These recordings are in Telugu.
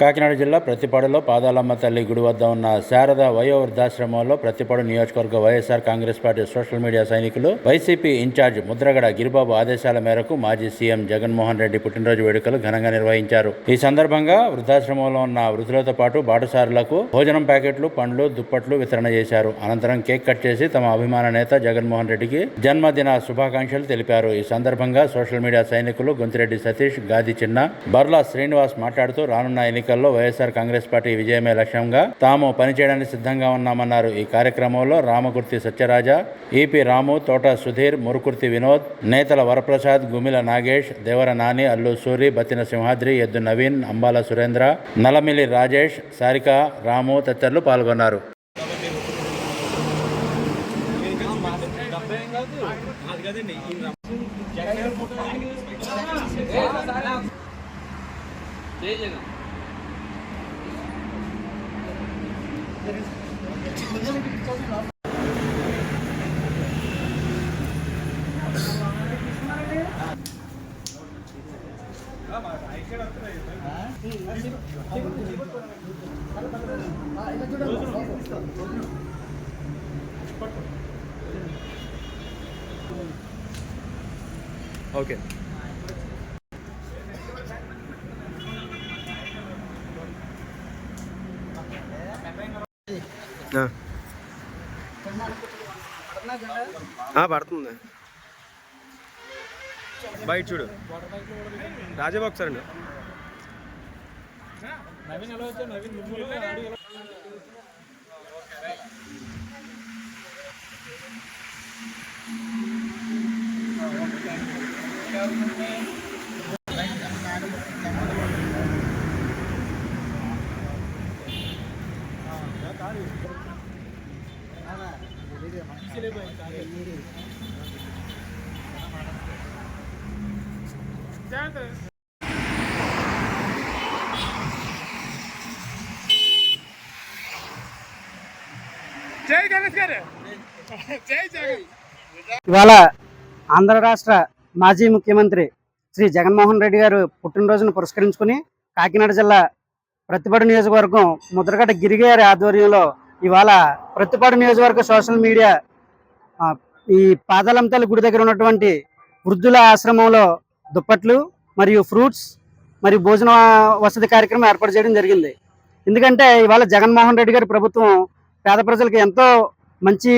కాకినాడ జిల్లా ప్రతిపాడులో పాదాలమ్మ తల్లి గుడి వద్ద ఉన్న శారద వయో వృద్ధాశ్రమంలో ప్రతిపాడు నియోజకవర్గ YSR congress party social media సైనికులు వైసీపీ ఇన్ఛార్జ్ ముద్రగడ గిరిబాబు ఆదేశాల మేరకు మాజీ సీఎం జగన్మోహన్ రెడ్డి పుట్టినరోజు వేడుకలు ఘనంగా నిర్వహించారు. ఈ సందర్భంగా వృద్ధాశ్రమంలో ఉన్న వృద్ధులతో పాటు బాటసారులకు భోజనం ప్యాకెట్లు పండ్లు దుప్పట్లు వితరణ చేశారు. అనంతరం కేక్ కట్ చేసి తమ అభిమాన నేత జగన్మోహన్ రెడ్డికి జన్మదిన శుభాకాంక్షలు తెలిపారు. ఈ సందర్భంగా సోషల్ మీడియా సైనికులు గొంతిరెడ్డి సతీష్ గాది చిన్న బర్లా శ్రీనివాస్ మాట్లాడుతూ రానున్న ఎన్నికల్లో వైఎస్ఆర్ కాంగ్రెస్ పార్టీ విజయమే లక్ష్యంగా తాము పనిచేయడానికి సిద్ధంగా ఉన్నామన్నారు. ఈ కార్యక్రమంలో రామకుర్తి సత్యరాజ ఈపీ రాము తోట సుధీర్ మురుకుర్తి వినోద్ నేతల వరప్రసాద్ గుమిల నాగేష్ దేవర నాని అల్లు సూరి బతిన సింహాద్రి ఎద్దు నవీన్ అంబాల సురేంద్ర నలమిలి రాజేష్ సారిక రాము తదితరులు పాల్గొన్నారు. ఓకే. పడుతుంది. బయట చూడు. రాజబాబు ఒకసారి అండి ఇవాళ ఆంధ్ర రాష్ట్ర మాజీ ముఖ్యమంత్రి శ్రీ జగన్మోహన్ రెడ్డి గారు పుట్టినరోజును పురస్కరించుకుని కాకినాడ జిల్లా ప్రతిపాడు నియోజకవర్గం ముద్రగడ్డ గిరిగారి ఆధ్వర్యంలో ఇవాళ ప్రతిపాడు నియోజకవర్గ సోషల్ మీడియా ఈ పాదాలంతల గుడి దగ్గర ఉన్నటువంటి వృద్ధుల ఆశ్రమంలో దుప్పట్లు మరియు ఫ్రూట్స్ మరియు భోజన వసతి కార్యక్రమం ఏర్పాటు చేయడం జరిగింది. ఎందుకంటే ఇవాళ జగన్మోహన్ రెడ్డి గారి ప్రభుత్వం పేద ప్రజలకు ఎంతో మంచి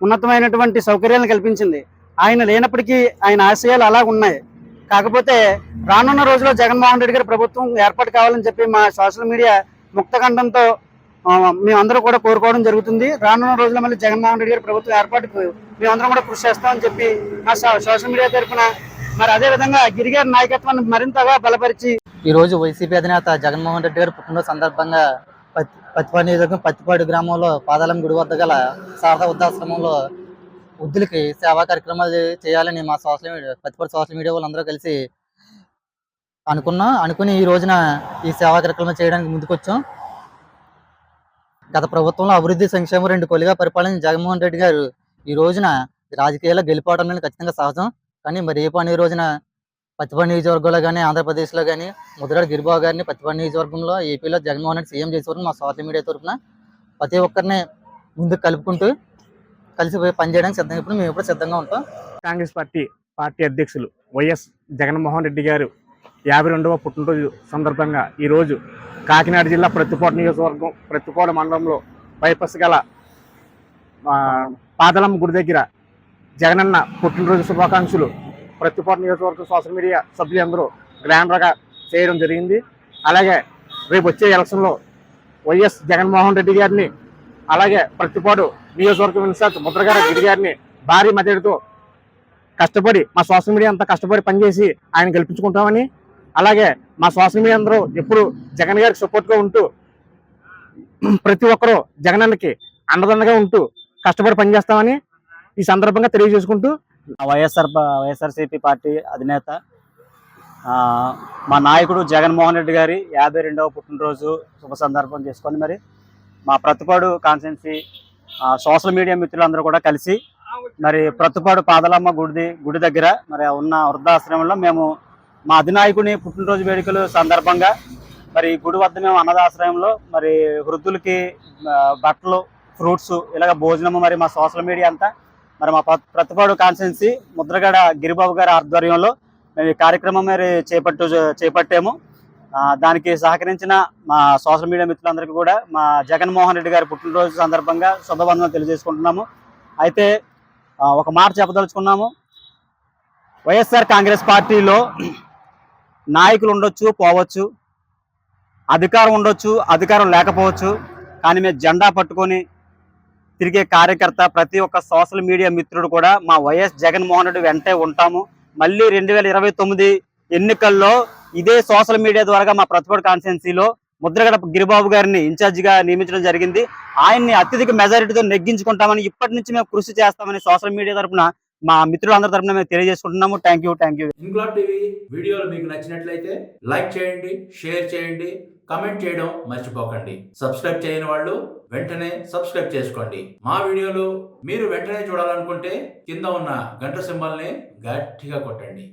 ఉన్నతమైనటువంటి సౌకర్యాలను కల్పించింది. ఆయన లేనప్పటికీ ఆయన ఆశయాలు అలా ఉన్నాయి. కాకపోతే రానున్న రోజుల్లో జగన్మోహన్ రెడ్డి గారి ప్రభుత్వం ఏర్పాటు కావాలని చెప్పి మా సోషల్ మీడియా ముక్తఖండంతో మేమందరూ కూడా కోరుకోవడం జరుగుతుంది. రానున్న రోజుల్లో మళ్ళీ జగన్మోహన్ రెడ్డి గారి ప్రభుత్వం ఏర్పాటుకు మేమందరం కూడా కృషి చేస్తామని చెప్పి మా సోషల్ మీడియా తరఫున మరి అదే విధంగా గిరిగారి నాయకత్వాన్ని మరింతగా బలపరిచి ఈ రోజు వైసీపీ అధినేత జగన్మోహన్ రెడ్డి గారి పుట్టినరోజు సందర్భంగా పత్తి పత్తిపాడు నియోజకవర్గం పత్తిపాడు గ్రామంలో పాదాలం గుడి వద్ద గల శారదా వృద్ధాశ్రమంలో వృద్ధులకి సేవా కార్యక్రమాలు చేయాలని మా social media Pattipadu social media వాళ్ళందరూ కలిసి అనుకున్నాం అనుకుని ఈ రోజున ఈ సేవా కార్యక్రమం చేయడానికి ముందుకొచ్చాం. గత ప్రభుత్వంలో అభివృద్ధి సంక్షేమం రెండు కొలిగా పరిపాలన జగన్మోహన్ రెడ్డి గారు ఈ రోజున రాజకీయాల్లో గెలిపోవడం అనేది ఖచ్చితంగా సహజం. కానీ మరి ఏ పని రోజున పత్తిపాడు నియోజకవర్గంలో కానీ ఆంధ్రప్రదేశ్లో కానీ ముద్రగడ గిరిబాబు గారిని పత్తిపాడు నియోజకవర్గంలో ఏపీలో జగన్మోహన్ రెడ్డి సీఎం చేసేవారు మా సోషల్ మీడియా తరఫున ప్రతి ఒక్కరిని ముందుకు కలుపుకుంటూ కలిసి పోయి పనిచేయడానికి సిద్ధంగా ఇప్పుడు మేము ఎప్పుడు సిద్ధంగా ఉంటాం. కాంగ్రెస్ పార్టీ పార్టీ అధ్యక్షులు వైఎస్ జగన్మోహన్ రెడ్డి గారు యాభై రెండవ పుట్టినరోజు సందర్భంగా ఈరోజు కాకినాడ జిల్లా ప్రతిపాడు నియోజకవర్గం ప్రతిపాడు మండలంలో బైపాస్ గల పాదలమ్మ గుడి దగ్గర జగనన్న పుట్టినరోజు శుభాకాంక్షలు. ప్రతిపాడు నియోజకవర్గం సోషల్ మీడియా సభ్యులందరూ గ్రాండ్గా చేయడం జరిగింది. అలాగే రేపు వచ్చే ఎలక్షన్లో వైఎస్ జగన్మోహన్ రెడ్డి గారిని అలాగే ప్రతిపాడు నియోజకవర్గం ఇన్ఛార్జ్ ముద్రగార గిరి గారిని భారీ మద్దతుతో కష్టపడి మా సోషల్ మీడియా అంతా కష్టపడి పనిచేసి ఆయన గెలిపించుకుంటామని అలాగే మా సోషల్ మీడియా అందరూ ఎప్పుడు జగన్ గారికి సపోర్ట్గా ఉంటూ ప్రతి ఒక్కరూ జగనన్నకి అండదండగా ఉంటూ కష్టపడి పనిచేస్తామని ఈ సందర్భంగా తెలియజేసుకుంటూ వైఎస్ఆర్ వైఎస్ఆర్సీపీ పార్టీ అధినేత మా నాయకుడు జగన్మోహన్ రెడ్డి గారి యాభై రెండవ పుట్టినరోజు శుభ సందర్భం చేసుకొని మరి మా ప్రతిపాడు కాన్స్టెన్సీ సోషల్ మీడియా మిత్రులందరూ కూడా కలిసి మరి ప్రతిపాడు పాదలమ్మ గుడిది గుడి దగ్గర మరి ఉన్న వృద్ధాశ్రమంలో మేము మా అధినాయకుని పుట్టినరోజు వేడుకలు సందర్భంగా మరి గుడి వద్ద మేము అన్నదాశ్రయంలో మరి వృద్ధులకి బట్టలు ఫ్రూట్స్ ఇలాగ భోజనము మరి మా సోషల్ మీడియా అంతా మరి మా ప్రతిపాడు కాన్స్టెన్సీ ముద్రగడ గిరిబాబు గారి ఆధ్వర్యంలో మేము ఈ కార్యక్రమం మరి చేపట్టు చేపట్టాము. దానికి సహకరించిన మా సోషల్ మీడియా మిత్రులందరికీ కూడా మా జగన్మోహన్ రెడ్డి గారి పుట్టినరోజు సందర్భంగా శుభవందనం తెలియజేసుకుంటున్నాము. అయితే ఒక మాట చెప్పదలుచుకున్నాము. వైఎస్ఆర్ కాంగ్రెస్ పార్టీలో నాయకులు ఉండొచ్చు పోవచ్చు. అధికారం ఉండొచ్చు అధికారం లేకపోవచ్చు. కానీ మేము జెండా పట్టుకొని తిరిగే కార్యకర్త ప్రతి ఒక్క సోషల్ మీడియా మిత్రుడు కూడా మా వైఎస్ జగన్మోహన్ రెడ్డి వెంటే ఉంటాము. మళ్ళీ రెండు వేల ఇరవై తొమ్మిది ఎన్నికల్లో ఇదే సోషల్ మీడియా ద్వారా మా ప్రతిపక్ష కాన్స్టిట్యున్సీలో ముద్రగడ గిరిబాబు గారిని ఇన్ఛార్జిగా నియమించడం జరిగింది. ఆయన్ని అత్యధిక మెజారిటీతో నెగ్గించుకుంటామని ఇప్పటి నుంచి మేము కృషి చేస్తామని సోషల్ మీడియా తరపున మా మిత్రులందరి తరఫున మేము తెలియజేసుకుంటున్నాము. Thank you thank you Inquilab TV వీడియోలు మీకు నచ్చినట్లయితే లైక్ చేయండి షేర్ చేయండి కమెంట్ చేయడం మర్చిపోకండి. సబ్స్క్రైబ్ చేయని వాళ్ళు వెంటనే సబ్స్క్రైబ్ చేసుకోండి. మా వీడియోలు మీరు వెంటనే చూడాలనుకుంటే కింద ఉన్న గంట సింబల్ని గట్టిగా కొట్టండి.